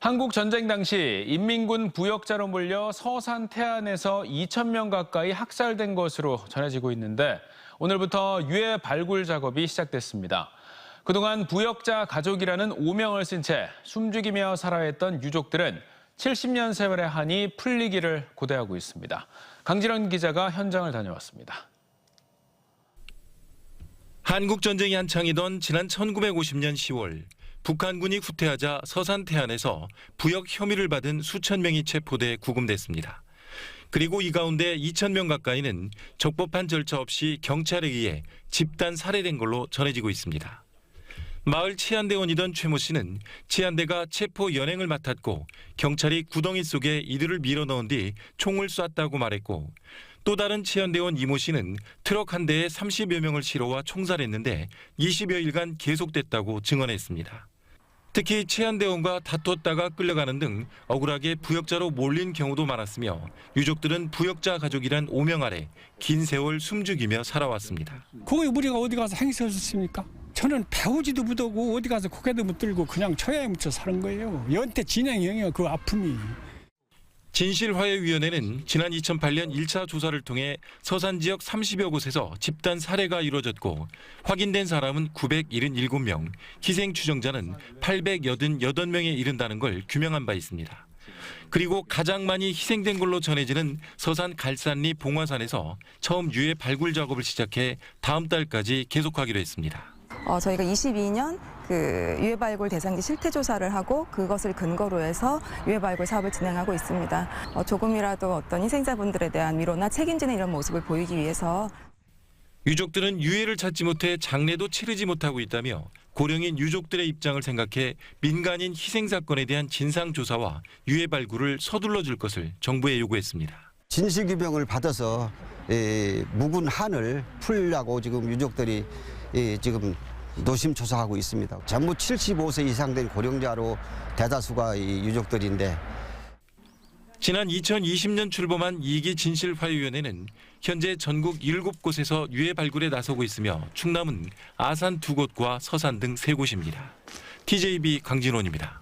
한국 전쟁 당시 인민군 부역자로 몰려 서산 태안에서 2천 명 가까이 학살된 것으로 전해지고 있는데 오늘부터 유해 발굴 작업이 시작됐습니다. 그동안 부역자 가족이라는 오명을 쓴 채 숨죽이며 살아했던 유족들은 70년 세월의 한이 풀리기를 고대하고 있습니다. 강진원 기자가 현장을 다녀왔습니다. 한국 전쟁이 한창이던 지난 1950년 10월 북한군이 후퇴하자 서산 태안에서 부역 혐의를 받은 수천 명이 체포돼 구금됐습니다. 그리고 이 가운데 2천 명 가까이는 적법한 절차 없이 경찰에 의해 집단 살해된 걸로 전해지고 있습니다. 마을 치안대원이던 최모 씨는 치안대가 체포 연행을 맡았고 경찰이 구덩이 속에 이들을 밀어넣은 뒤 총을 쐈다고 말했고 또 다른 치안대원 이모 씨는 트럭 한 대에 30여 명을 실어와 총살했는데 20여일간 계속됐다고 증언했습니다. 특히 치안대원과 다퉜다가 끌려가는 등 억울하게 부역자로 몰린 경우도 많았으며 유족들은 부역자 가족이란 오명 아래 긴 세월 숨죽이며 살아왔습니다. 거기 우리가 어디 가서 행세했습니까? 저는 배우지도 못하고 어디 가서 고개도 못 들고 그냥 처야에 묻혀 사는 거예요. 연태 진행형이요 그 아픔이. 진실화해위원회는 지난 2008년 1차 조사를 통해 서산 지역 30여 곳에서 집단 살해가 이루어졌고 확인된 사람은 977명, 희생 추정자는 888명에 이른다는 걸 규명한 바 있습니다. 그리고 가장 많이 희생된 걸로 전해지는 서산 갈산리 봉화산에서 처음 유해 발굴 작업을 시작해 다음 달까지 계속하기로 했습니다. 어, 저희가 22년 그 유해 발굴 대상지 실태 조사를 하고 그것을 근거로 해서 유해 발굴 사업을 진행하고 있습니다. 어, 조금이라도 어떤 희생자분들에 대한 위로나 책임지는 이런 모습을 보이기 위해서 유족들은 유해를 찾지 못해 장례도 치르지 못하고 있다며 고령인 유족들의 입장을 생각해 민간인 희생 사건에 대한 진상 조사와 유해 발굴을 서둘러 줄 것을 정부에 요구했습니다. 진실 규명을 받아서 에, 묵은 한을 풀려고 지금 유족들이 에, 지금 노심초사하고 있습니다. 전부 75세 이상 된 고령자로 대다수가 이 유족들인데 지난 2020년 출범한 2기 진실화해위원회는 현재 전국 7곳에서 유해 발굴에 나서고 있으며 충남은 아산 2곳과 서산 등 3곳입니다. TJB 강진원입니다.